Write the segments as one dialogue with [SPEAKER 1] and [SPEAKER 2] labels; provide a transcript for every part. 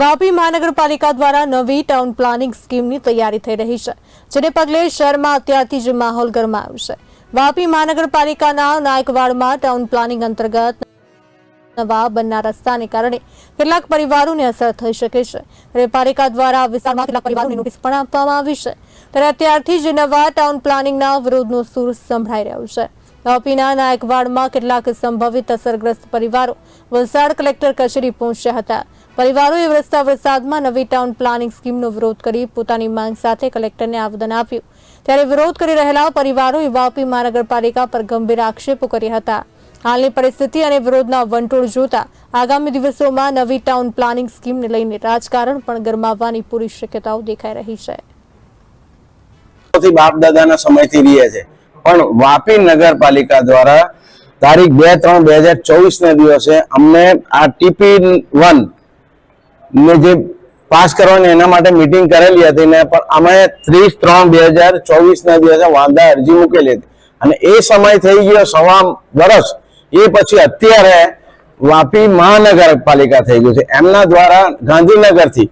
[SPEAKER 1] વાપી મહાનગરપાલિકા દ્વારા નવી ટાઉન પ્લાનિંગ સ્કીમની તૈયારી થઈ રહી છે, જેને પગલે શહેરમાં અત્યારથી જ માહોલ ગરમાયો છે. વાપી મહાનગરપાલિકાના નાયકવાડમાં ટાઉન પ્લાનિંગ અંતર્ગત નવા બનનાર રસ્તાને કારણે કેટલાક પરિવારોને અસર થઈ શકે છે. ત્યારે પાલિકા દ્વારા વિસ્તારમાં કેટલાક પરિવારોને નોટિસ પણ આપવામાં આવી છે, ત્યારે અત્યારથી જ નવા ટાઉન પ્લાનિંગના વિરોધનો સૂર સંભળાઈ રહ્યો છે. વાપીના નાયકવાડમાં કેટલાક સંભવિત અસરગ્રસ્ત પરિવારો વલસાડ કલેક્ટર કચેરી પહોંચ્યા હતા પરિવારોએ વરસતા વરસાદમાં નવી ટાઉન પ્લાનિંગ સ્કીમનો વિરોધ કરી પોતાની માંગ સાથે કલેક્ટરને આવેદન આપ્યું. ત્યારે વિરોધ કરી રહેલા પરિવારોએ વાપી મહાનગરપાલિકા પર ગંભીર આક્ષેપો કર્યા હતા. હાલની પરિસ્થિતિ અને વિરોધના વંટોળ જોતા આગામી દિવસોમાં નવી ટાઉન પ્લાનિંગ સ્કીમને લઈને રાજકારણ પણ ગરમાવવાની પૂરી શક્યતાઓ દેખાઈ રહી છે.
[SPEAKER 2] બાપ દાદાના સમયથી રહીએ છે. પણ વાપી નગરપાલિકા દ્વારા તારીખ બે ત્રણ બે હજાર ચોવીસ ના દિવસે અમને આ ટીપી વન ને જે પાસ કરવાની એના માટે મિટિંગ કરેલી હતી ને, પણ અમે ત્રીસ ત્રણ બે હજાર ચોવીસના દિવસે વાંધા અરજી મૂકેલી હતી. અને એ સમય થઈ ગયો સવા વર્ષ એ પછી અત્યારે વાપી મહાનગરપાલિકા થઈ ગયું છે. એમના દ્વારા ગાંધીનગરથી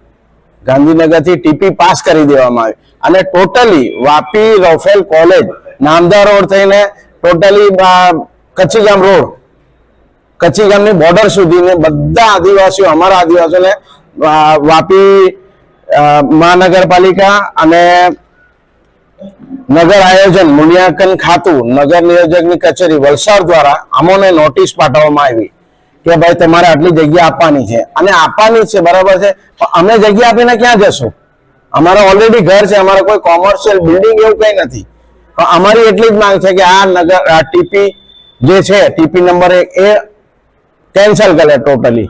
[SPEAKER 2] ગાંધીનગરથી ટીપી પાસ કરી દેવામાં આવી. અને totally Vapi Rofel college Namdha road થઈને ટોટલી કચ્છીગામ રોડ, કચ્છીગામની બોર્ડર સુધીને બધા આદિવાસીઓ, અમારા આદિવાસીઓને વાપી મહાનગરપાલિકા અને નગર આયોજન મૂલ્યાંકન ખાતું, નગર નિયોજકની કચેરી, વલસાડ દ્વારા અમોને નોટિસ પાઠવવામાં આવી કે ભાઈ તમારે આટલી જગ્યા આપવાની છે. અને આપવાની છે, બરાબર છે? પણ અમે જગ્યા આપીને ક્યાં જશું? અમારે ઓલરેડી ઘર છે, અમારે કોઈ કોમર્શિયલ બિલ્ડિંગ એવું કઈ નથી. પણ અમારી એટલી જ માંગ છે કે આ નગર ટીપી જે છે, ટીપી નંબર એક, એ કેન્સલ કરે ટોટલી